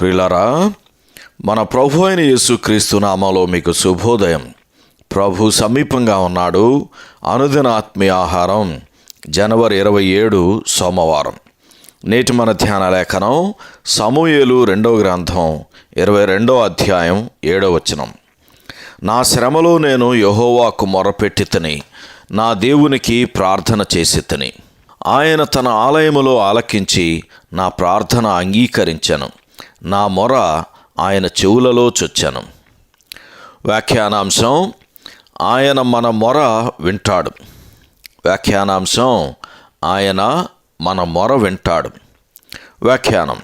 ప్రిలరా మన ప్రభు అయిన యేసుక్రీస్తు నామాలో మీకు శుభోదయం. ప్రభు సమీపంగా ఉన్నాడు. అనుదిన ఆత్మీయ ఆహారం జనవరి ఇరవై ఏడు సోమవారం. నేటి మన ధ్యాన లేఖనం సమూయేలు రెండవ గ్రంథం ఇరవై రెండో అధ్యాయం ఏడో వచనం. నా శ్రమలో నేను యహోవాకు మొరపెట్టి తిని నా దేవునికి ప్రార్థన చేసి తిని. ఆయన తన ఆలయములో ఆలకించి నా ప్రార్థన అంగీకరించను. నా మొర ఆయన చెవులలో చొచ్చాను. వ్యాఖ్యానాంశం ఆయన మన మొర వింటాడు. వ్యాఖ్యానాంశం ఆయన మన మొర వింటాడు. వ్యాఖ్యానం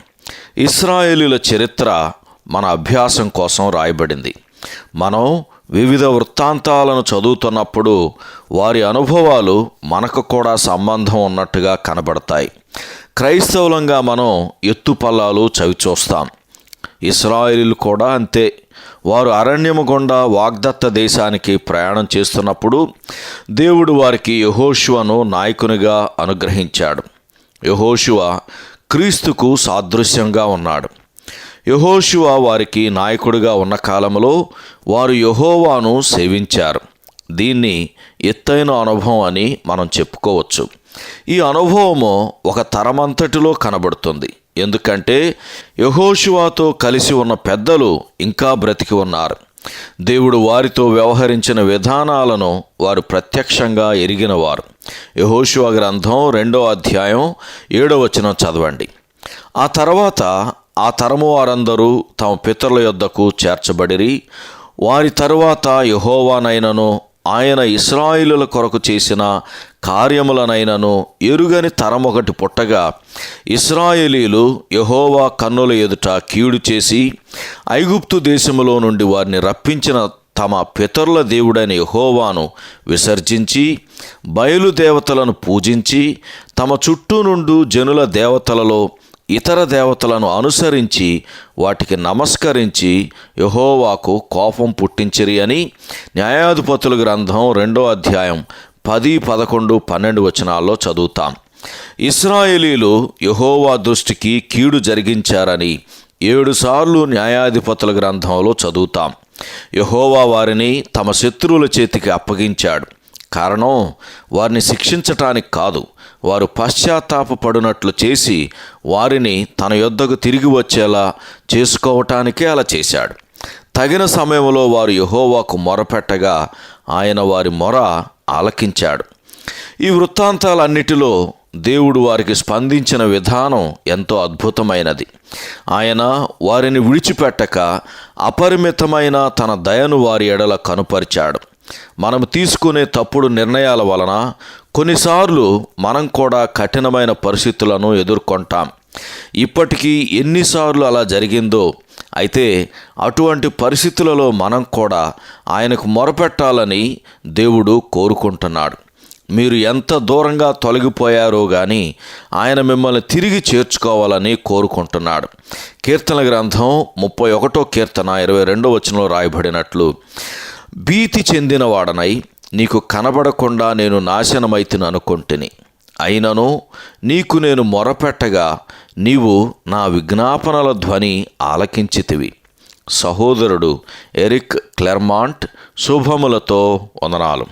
ఇస్రాయేలీల చరిత్ర మన అభ్యాసం కోసం రాయబడింది. మనం వివిధ వృత్తాంతాలను చదువుతున్నప్పుడు వారి అనుభవాలు మనకు కూడా సంబంధం ఉన్నట్టుగా కనబడతాయి. క్రైస్తవులంగా మనం ఎత్తుపల్లాలు చవిచూస్తాం ఇస్రాయిలు కూడా అంతే. వారు అరణ్యము గుండా వాగ్దత్త దేశానికి ప్రయాణం చేస్తున్నప్పుడు దేవుడు వారికి యహోశువను నాయకునిగా అనుగ్రహించాడు. యహోశువ క్రీస్తుకు సాదృశ్యంగా ఉన్నాడు. యహోశువ వారికి నాయకుడిగా ఉన్న కాలంలో వారు యహోవాను సేవించారు. దీన్ని ఎత్తైన అనుభవం అని మనం చెప్పుకోవచ్చు. ఈ అనుభవము ఒక తరమంతటిలో కనబడుతుంది. ఎందుకంటే యహోశువాతో కలిసి ఉన్న పెద్దలు ఇంకా బ్రతికి ఉన్నారు. దేవుడు వారితో వ్యవహరించిన విధానాలను వారు ప్రత్యక్షంగా ఎరిగినవారు. యహోశువ గ్రంథం రెండో అధ్యాయం ఏడో వచనం చదవండి. ఆ తర్వాత ఆ తరము వారందరూ తమ పితరుల యొద్దకు చేర్చబడిరి. వారి తరువాత యహోవానైనను ఆయన ఇస్రాయిలుల కొరకు చేసిన కార్యములనైనను ఎరుగని తరమొకటి పుట్టగా ఇస్రాయేలీలు యహోవా కన్నుల ఎదుట కీడు చేసి ఐగుప్తు దేశములో నుండి వారిని రప్పించిన తమ పితరుల దేవుడైన యహోవాను విసర్జించి బయలుదేవతలను పూజించి తమ చుట్టూ నుండి జనుల దేవతలలో ఇతర దేవతలను అనుసరించి వాటికి నమస్కరించి యహోవాకు కోపం పుట్టించిరి అని న్యాయాధిపతుల గ్రంథం రెండో అధ్యాయం పది పదకొండు పన్నెండు వచనాల్లో చదువుతాం. ఇస్రాయేలీలు యహోవా దృష్టికి కీడు జరిగించారని ఏడుసార్లు న్యాయాధిపతుల గ్రంథంలో చదువుతాం. యహోవా వారిని తమ శత్రువుల చేతికి అప్పగించాడు. కారణం వారిని శిక్షించటానికి కాదు. వారు పశ్చాత్తాపపడినట్లు చేసి వారిని తన యొద్దకు తిరిగి వచ్చేలా చేసుకోవటానికే అలా చేశాడు. తగిన సమయంలో వారు యహోవాకు మొరపెట్టగా ఆయన వారి మొర ఆలకించాడు. ఈ వృత్తాంతాలన్నిటిలో దేవుడు వారికి స్పందించిన విధానం ఎంతో అద్భుతమైనది. ఆయన వారిని విడిచిపెట్టక అపరిమితమైన తన దయను వారి ఎడల కనుపరిచాడు. మనం తీసుకునే తప్పుడు నిర్ణయాల వలన కొన్నిసార్లు మనం కూడా కఠినమైన పరిస్థితులను ఎదుర్కొంటాం. ఇప్పటికీ ఎన్నిసార్లు అలా జరిగిందో అయితే అటువంటి పరిస్థితులలో మనం కూడా ఆయనకు మొరపెట్టాలని దేవుడు కోరుకుంటున్నాడు. మీరు ఎంత దూరంగా తొలగిపోయారో కానీ ఆయన మిమ్మల్ని తిరిగి చేర్చుకోవాలని కోరుకుంటున్నాడు. కీర్తన గ్రంథం ముప్పై ఒకటో కీర్తన ఇరవై రెండో వచనంలో రాయబడినట్లు భీతి చెందినవాడనై నీకు కనబడకుండా నేను నాశనమైతిని అనుకుంటుని అయినను నీకు నేను మొరపెట్టగా నీవు నా విజ్ఞాపనల ధ్వని ఆలకించితివి. సహోదరుడు ఎరిక్ క్లెర్మాంట్ శుభములతో వందనాలు.